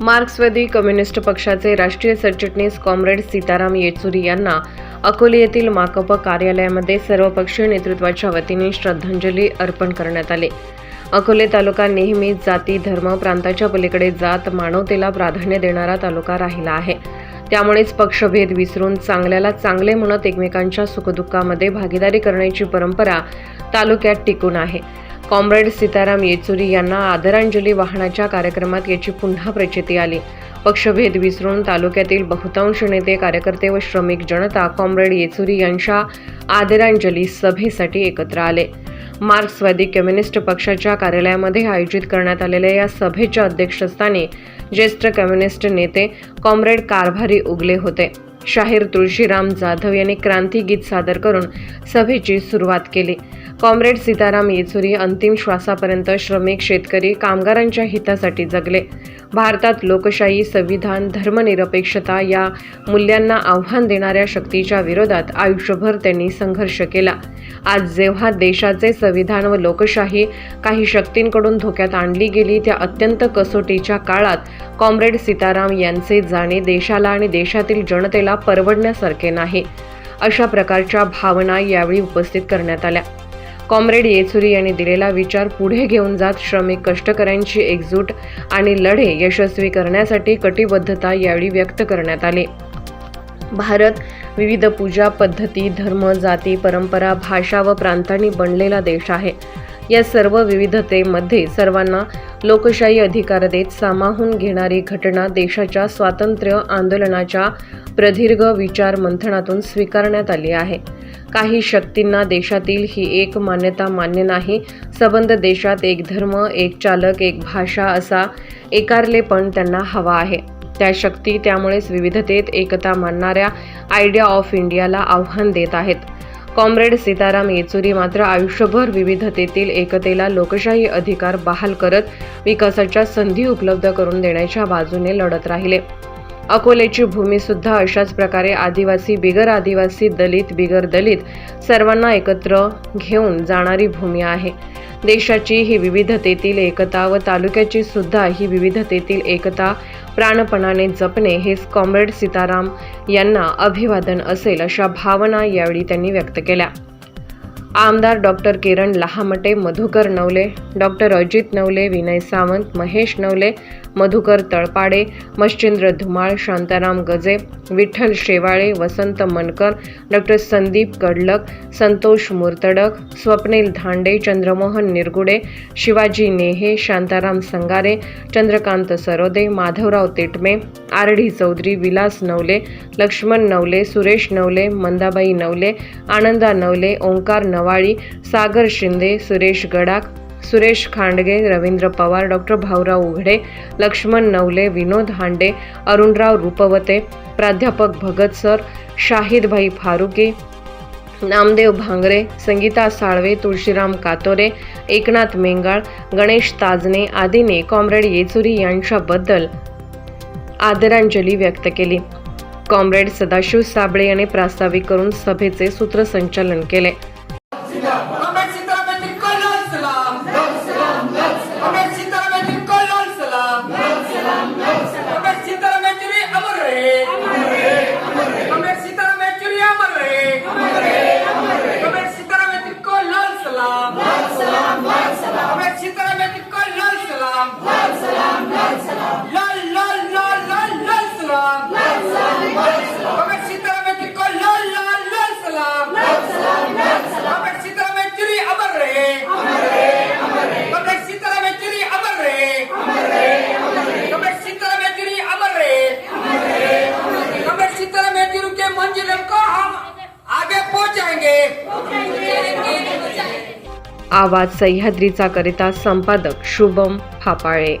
मार्क्सवादी कम्युनिस्ट पक्षाचे राष्ट्रीय सरचिटणीस कॉम्रेड सीताराम येचुरी यांना अकोले येथील माकप कार्यालयामध्ये सर्वपक्षीय नेतृत्वाच्या वतीने श्रद्धांजली अर्पण करण्यात आली. अकोले तालुका नेहमीच जाती धर्म प्रांताच्या पलीकडे जात मानवतेला प्राधान्य देणारा तालुका राहिला आहे. त्यामुळेच पक्षभेद विसरून चांगल्याला चांगले म्हणत एकमेकांच्या सुखदुःखामध्ये भागीदारी करण्याची परंपरा तालुक्यात टिकून आहे. कॉम्रेड सीताराम येचुरी यांना आदरांजली वाहनाच्या कार्यक्रमात याची पुन्हा प्रचिती आली. पक्षभेद विसरून तालुक्यातील बहुतांश नेते कार्यकर्ते व श्रमिक जनता कॉम्रेड येचुरी यांच्या आदरांजली सभेसाठी एकत्र आले. मार्क्सवादी कम्युनिस्ट पक्षाच्या कार्यालयामध्ये आयोजित करण्यात आलेल्या या सभेच्या अध्यक्षस्थानी ज्येष्ठ कम्युनिस्ट नेते कॉम्रेड कारभारी उगले होते. शाहीर तुळशीराम जाधव यांनी क्रांती गीत सादर करून सभेची सुरुवात केली. कॉम्रेड सीताराम येचुरी अंतिम श्वासापर्यंत श्रमिक शेतकरी कामगारांच्या हितासाठी जगले. भारतात लोकशाही संविधान धर्मनिरपेक्षता या मूल्यांना आव्हान देणाऱ्या शक्तीच्या विरोधात आयुष्यभर त्यांनी संघर्ष केला. आज जेव्हा देशाचे संविधान व लोकशाही काही शक्तींकडून धोक्यात आणली गेली त्या अत्यंत कसोटीच्या काळात कॉम्रेड सीताराम यांचे जाणे देशाला आणि देशातील जनतेला परवडण्यासारखे नाही. अशा प्रकारच्या भावना यावेळी उपस्थित करण्यात आल्या. कॉम्रेड येचुरी यांनी दिलेला विचार पुढे घेऊन जात श्रमिक कष्टकऱ्यांची एकजूट आणि लढे यशस्वी करण्यासाठी कटिबद्धता यावेळी व्यक्त करण्यात आली. भारत विविध पूजा पद्धती धर्म जाती परंपरा भाषा व प्रांतांनी बनलेला देश आहे. या सर्व विविधतेमध्ये सर्वांना लोकशाही अधिकार देत सामावून घेणारी घटना देशाच्या स्वातंत्र्य आंदोलनाच्या प्रदीर्घ विचार मंथनातून स्वीकारण्यात आली आहे. काही शक्तींना देशातील ही एक मान्यता मान्य नाही. सबंध देशात एक धर्म एक चालक एक भाषा असा एकारलेपण त्यांना हवा आहे. त्या शक्ती त्यामुळेच विविधतेत एकता मानणाऱ्या आयडिया ऑफ इंडियाला आव्हान देत आहेत. कॉम्रेड सीताराम येचुरी मात्र आयुष्यभर विविधतेतील एकतेला लोकशाही अधिकार बहाल करत विकासाच्या संधी उपलब्ध करून देण्याच्या बाजूने लढत राहिले. अकोलेची भूमी सुद्धा अशाच प्रकारे आदिवासी बिगर आदिवासी दलित बिगर दलित सर्वांना एकत्र घेऊन जाणारी भूमी आहे. देशाची ही विविधतेतील एकता व तालुक्याची सुद्धा ही विविधतेतील एकता प्राणपणाने जपणे हेच कॉम्रेड सीताराम यांना अभिवादन असेल अशा भावना यावेळी त्यांनी व्यक्त केल्या. आमदार doctor Kiran Lahamate Madhukar Navale doctor Ajit Navale Vinay Sawant Mahesh Navale Madhukar Talpade Machhindra Dhumal Shantaram Gaje Vitthal Shewale Vasant Mankar doctor Sandeep Kadlak Santosh Murtadak Swapnil Dhande Chandramohan Nirgude Shivaji Nehe Shantaram Sangare Chandrakant Sarode Madhavrao Tetme R D Chaudhari Vilas Navale Laxman Navale Suresh Navale Mandabai Navale Ananda Navale Omkar Navali Sagar Shinde Suresh Gadakh Suresh Khandge Ravindra Pawar doctor Bhaurao Ughade Laxman Navale Vinod Hande Arunrao Rupwate प्राध्यापक Bhagat sir Shahidbhai Faruke Namdev Bhangare Sangeeta Salve Tulshiram Katore Eknath Mengal Ganesh Tajne आदीने comrade Yechury यांच्याबद्दल आदरांजली व्यक्त केली. Comrade Sadashiv Sable यांनी प्रास्ताविक करून सभेचे सूत्रसंचालन केले. government आवाज सह्याद्रीचा करिता संपादक शुभम फापाळे.